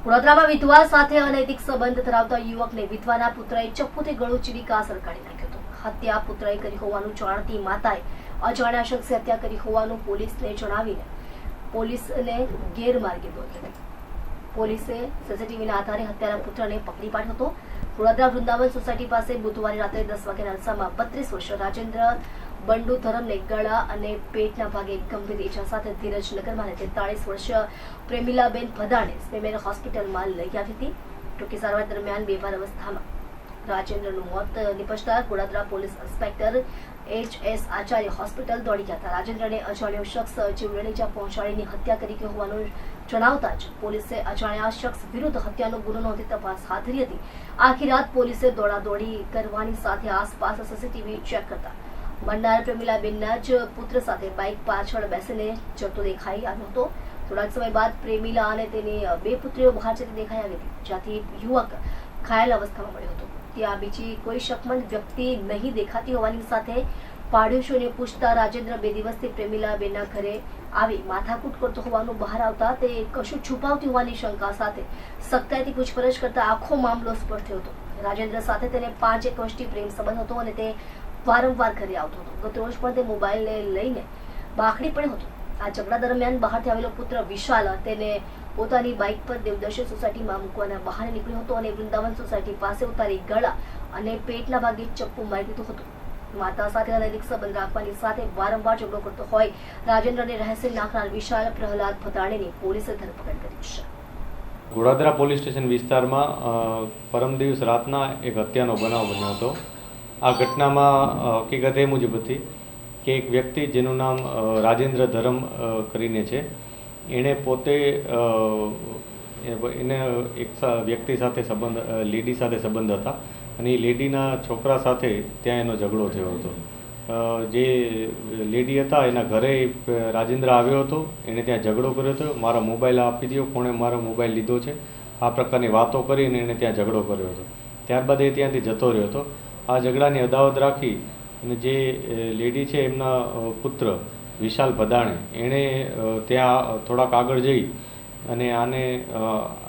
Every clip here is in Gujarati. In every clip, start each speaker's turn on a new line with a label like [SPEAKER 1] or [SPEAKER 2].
[SPEAKER 1] વડોદરામાં વિધવા સાથે અનૈતિક સંબંધ ધરાવતા યુવકને વિધવાના પુત્રએ ચપ્પુથી ગળું ચીરી કાસર કાઢી નાખ્યો હતો. હત્યા પુત્રએ કરી હોવાનું જાણતી માતાએ અજાણ્યા શખ્સે હત્યા કરી હોવાનું પોલીસને જણાવીને પોલીસને ગેરમાર્ગે દોરી પોલીસે સીસીટીવીના આધારે હત્યાના પુત્રને પકડી પાડ્યો હતો. વડોદરા વૃંદાવન સોસાયટી પાસે બુધવારે રાત્રે દસ વાગ્યાના અરસામાં બત્રીસ વર્ષ રાજેન્દ્ર બંડુ ધરમને ગળા અને પેટના ભાગે ગંભીર ઈજા સાથે ધીરજનગરમાં તેતાળીસ વર્ષીય પ્રેમિલાબેન ભદાણે સ્પેમેર હોસ્પિટલમાં લઈ આવી હતી. ટૂંકી સારવાર દરમિયાન બેભાન અવસ્થામાં રાજેન્દ્રનું મોત નિપજતા Vadodara police inspector H S Acharya hospital દોડી ગયા હતા. રાજેન્દ્રને અજાણ્યો શખ્સ જીવલેણ ઇજા પહોંચાડીને હત્યા કરી હોવાનું જણાવતા જ પોલીસે અજાણ્યા શખ્સ વિરુદ્ધ હત્યાનો ગુનો નોંધી તપાસ હાથ ધરી હતી. આખી રાત પોલીસે દોડાદોડી કરવાની સાથે આસપાસ સીસીટીવી ચેક કરતા મરનાર પ્રેમિલાબેનના જ પુત્ર સાથે બાઇક પાછળ બેસીને જતો દેખાઈ આવ્યો હતો. થોડાક સમય બાદ પ્રેમિલા અને તેની બે પુત્રીઓ બહાર જતી દેખાઈ આવી હતી, જ્યાંથી યુવક ઘાયલ અવસ્થામાં મળ્યો હતો. ત્યાં બીજી કોઈ શકમંદ વ્યક્તિ નહીં દેખાતી હોવાની સાથે પાડોશીઓને પૂછતા રાજેન્દ્ર બે દિવસથી પ્રેમિલાબેનના ઘરે આવી માથાકૂટ કરતો હોવાનું બહાર આવતા તે કશું છુપાવતી હોવાની શંકા સાથે સખ્તાઈથી પૂછપરછ કરતા આખો મામલો સ્પષ્ટ થયો હતો. રાજેન્દ્ર સાથે તેને પાંચ એક વર્ષથી પ્રેમ સંબંધ હતો અને તે વારંવાર ઘરે આવતો હતો. ગતરોજ પણ તે મોબાઈલને લઈને બાખડી પણ હતો. આ ઝઘડા દરમિયાન બહારથી આવેલો પુત્ર વિશાલ તેને પોતાની બાઇક પર દેવદર્શન સોસાયટીમાં મૂકવાના બહાને નીકળ્યો હતો અને વૃંદાવન સોસાયટી પાસે ઉતારી ગળા અને પેટના ભાગે ચપ્પુ મારી દીધું હતું. માતા સાથે અનૈતિક સંબંધ રાખવાની સાથે વારંવાર ઝઘડો કરતો હોય, રાજેન્દ્રને રહસ્ય નાખનાર વિશાલ પ્રહલાદ ભતાણીની પોલીસે ધરપકડ કરી છે.
[SPEAKER 2] ગોડાદરા પોલીસ સ્ટેશન વિસ્તારમાં પરમ રાતના એક હત્યાનો બનાવ બન્યો હતો. આ ઘટનામાં હકીકત એ મુજબ હતી કે એક વ્યક્તિ જેનું નામ રાજેન્દ્ર ધરમ કરીને છે. એણે પોતે એને એક વ્યક્તિ સાથે સંબંધ લેડી સાથે સંબંધ હતા અને એ લેડીના છોકરા સાથે ત્યાં એનો ઝઘડો થયો હતો. જે લેડી હતા, એના ઘરે રાજેન્દ્ર આવ્યો હતો. એણે ત્યાં ઝઘડો કર્યો હતો. મારો મોબાઈલ આપી દો કોણે મારો મોબાઈલ લીધો છે. આ પ્રકારની વાતો કરીને એણે ત્યાં ઝઘડો કર્યો હતો. ત્યારબાદ એ ત્યાંથી જતો રહ્યો હતો. આ ઝઘડાની અદાવત રાખી અને જે લેડી છે એમના પુત્ર વિશાલ ભદાણે, એણે ત્યાં થોડાક આગળ જઈ અને આને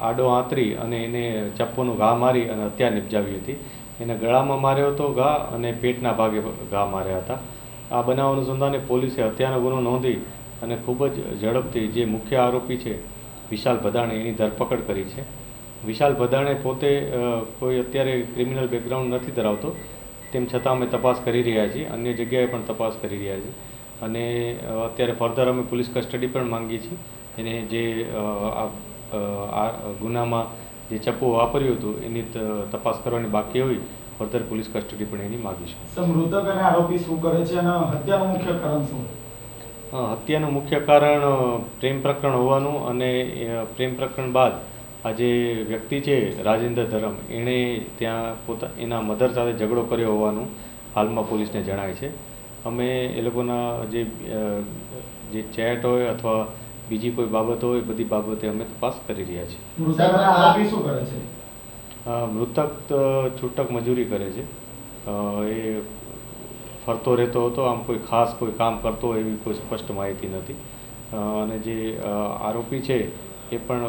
[SPEAKER 2] આડો આંતરી અને એને ચપ્પોનો ઘા મારી અને હત્યા નિપજાવી હતી. એને ગળામાં માર્યો હતો ઘા અને પેટના ભાગે ઘા માર્યા હતા. આ બનાવ અનુસંધાને પોલીસે હત્યાનો ગુનો નોંધી અને ખૂબ જ ઝડપથી જે મુખ્ય આરોપી છે વિશાલ ભદાણે એની ધરપકડ કરી છે. વિશાલ ભદાણે પોતે કોઈ અત્યારે ક્રિમિનલ બેકગ્રાઉન્ડ નથી ધરાવતો. તેમ છતાં અમે તપાસ કરી રહ્યા છીએ. અન્ય જગ્યાએ પણ તપાસ કરી રહ્યા છીએ. અને અત્યારે ફર્ધર અમે પોલીસ કસ્ટડી પણ માંગીએ છીએ. એને જે આ ગુનામાં જે ચપ્પુ વાપર્યું હતું એની તપાસ કરવાની બાકી હોય ફર્ધર પોલીસ કસ્ટડી પણ એની માગીશું
[SPEAKER 3] છે. મૃતક અને આરોપી શું કરે છે અને હત્યાનું મુખ્ય કારણ શું?
[SPEAKER 2] હત્યાનું મુખ્ય કારણ પ્રેમ પ્રકરણ હોવાનું અને પ્રેમ પ્રકરણ બાદ આ જે વ્યક્તિ છે રાજેન્દ્ર ધરમ એણે ત્યાં પોતા એના મધર સાથે ઝઘડો કર્યો હોવાનું હાલમાં પોલીસને જણાય છે. અમે એ લોકોના જે જે ચેટ હોય અથવા બીજી કોઈ બાબત હોય બધી બાબતે અમે તપાસ કરી રહ્યા છીએ.
[SPEAKER 3] મૃતક અને આરોપી શું કરે છે?
[SPEAKER 2] અ, મૃતક તો છૂટક મજૂરી કરે છે. એ ફરતો રહેતો હતો આમ કોઈ ખાસ કોઈ કામ કરતો હોય એવી કોઈ સ્પષ્ટ માહિતી નથી. અને જે આરોપી છે એ પણ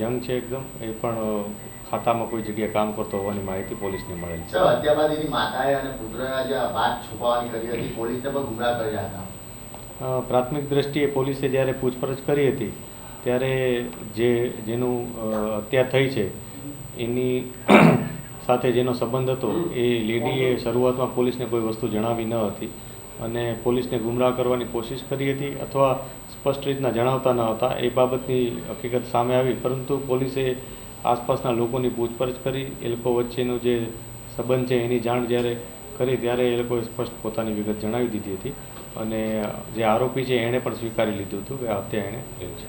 [SPEAKER 2] યંગ છે એકદમ. એ પણ ખાતામાં કોઈ જગ્યાએ કામ કરતો હોવાની માહિતી પોલીસને મળેલ છે.
[SPEAKER 4] સર હત્યા બાદ એની માતાએ અને પુત્રના જે વાત છુપાવવાની કરી હતી. પોલીસને પણ ગુમરાહ કર્યા હતા.
[SPEAKER 2] પ્રાથમિક દ્રષ્ટિએ પોલીસે જ્યારે પૂછપરછ કરી હતી ત્યારે જે જેનું હત્યા થઈ છે એની સાથે જેનો સંબંધ હતો એ લેડીએ શરૂઆતમાં પોલીસને કોઈ વસ્તુ જણાવી ન હતી. અને પોલીસને ગુમરાહ કરવાની કોશિશ કરી હતી અથવા સ્પષ્ટ રીતના જણાવતા ન હતા, એ બાબતની હકીકત સામે આવી. પરંતુ પોલીસે આસપાસના લોકોની પૂછપરછ કરી. એ લોકો વચ્ચેનો જે સંબંધ છે એની જાણ જ્યારે કરી ત્યારે એ લોકોએ સ્પષ્ટ પોતાની વિગત જણાવી દીધી હતી. અને જે આરોપી છે એણે પણ સ્વીકારી લીધું હતું કે આ હત્યા એણે કરી છે.